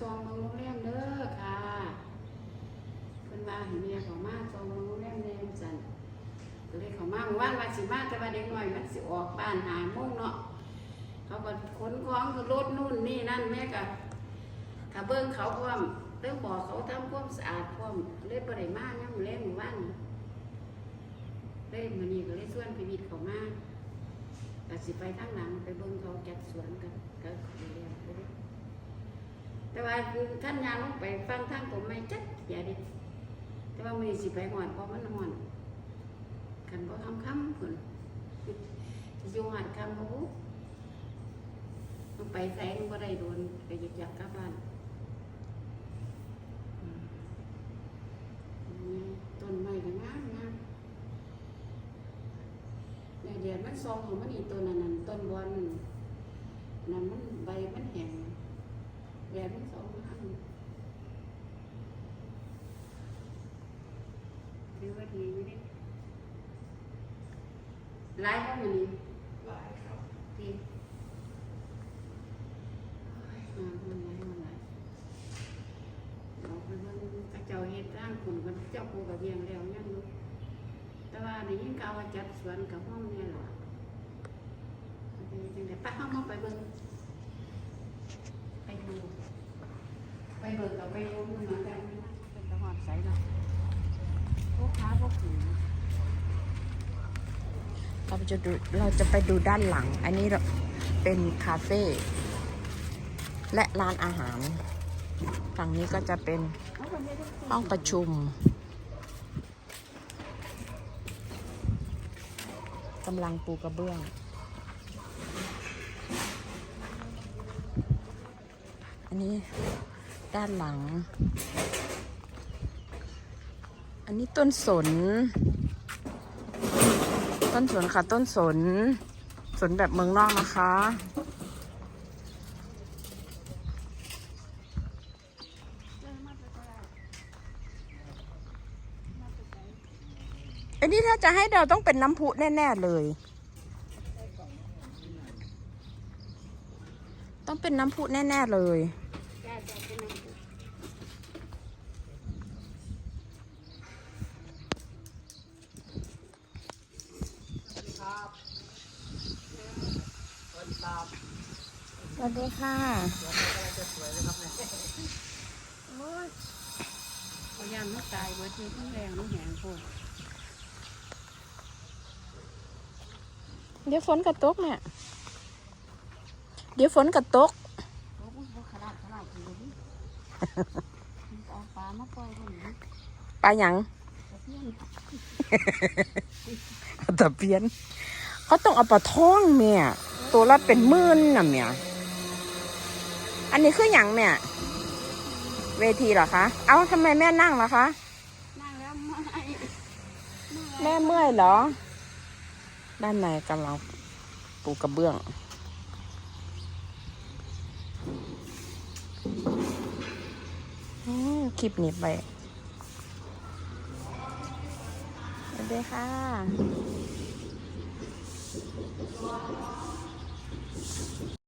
ซองโรงแรมเด้อค่ะเพิ่นว่าให้แม่เขามาซองโรงแรมแน่จันก็เลยเขามาเมื่านว่าสิมาแต่ว่าเด็กน้อยมันสิออกบ้านหาโมงเนาะเขาก็ขนของคือรถนู่นนี่นั่นแม่ก็ถ้าเบิ่งเขาพร้อมเรื่องบอกเขาทำความสะอาดพร้อมเลยบ่ได้มายังมื้อแลงมื้อวานเลยมื้อนี้ก็เลยชวนพี่วิทย์เขามาก็สิไปทางหลังไปเบิ่งเขาจัดสวนกันก็เรียนไปเด้อ แต่ว่าคือท่านยางลงไปฟังทางผมไม่จักอย่าดิแต่ว่ามือสิไปหอนเพราะมันหอนกันบ่คำคำคนอยู่หัดคำบ่ฮู้ต้องไปแสงบ่ได้โดนไปหยุดยักกลับบ้านอืมนี่ต้นไม้ก็งามงามเนี่ยเดี๋ยวมันซองของมันอีกต้นนั้นนั่นต้นบอลนั่นนั่นมันใบมันแห้ง แหวนสองอัน ถือว่าดีอยู่ดิหลายห้องอยู่นี่หลายครับดีโอ้ยงานมันหลายมันหลายเราไปเบิ่งกระเจ้าเฮ็ดร่างคุณกับเจ้าปูกับเบียงแล้วยังอยู่แต่ว่าได้ยินข่าวว่าจัดสวนกับห้องนี่หรอจังได๋ป้าเฮามาไปเบิ่งไปดูไปเบิกกับไปรู้มันมากันเป็นตะหอดใสเนาะพวกค้าพวกผี เราจะดูเราจะไปดูด้านหลัง อันนี้เป็นคาเฟ่และร้านอาหาร ฝั่งนี้ก็จะเป็นห้องประชุมกำลังปูกระเบื้องอันนี้ด้านหลัง อันนี้ต้นสน ต้นสนค่ะ ต้นสน สนแบบเมืองนอกนะคะ อันนี้ถ้าจะให้เราต้องเป็นน้ำพุแน่ ๆ เลย ต้องเป็นน้ำพุแน่ ๆ เลย แก้จะเป็นน้ำผู้ สวัสดีค่ะโอ้ยพยายามไม่ตายเบิดที่ทั้งแรงทั้งแหงโคตรเดี๋ยวฝนกระตกเนี่ย เดี๋ยวฝนกระตกโอ้ยพวกขนาดขนาดกินเลยนี่เอาปลามาปล่อยคนนี้ปลาหยังตะเพียนตะเพียนเขาต้องเอาปลาท่องเมียตัวละเป็นหมื่นน่ะเมีย อันนี้คืออย่างเมียเวทีเหรอคะ เอ้าทำไมแม่นั่งล่ะคะ นั่งแล้วไม่แม่เมื่อยเหรอ ด้านในกำลังปูกระเบื้องอืมคลิปนี้ไปสวัสดีค่ะ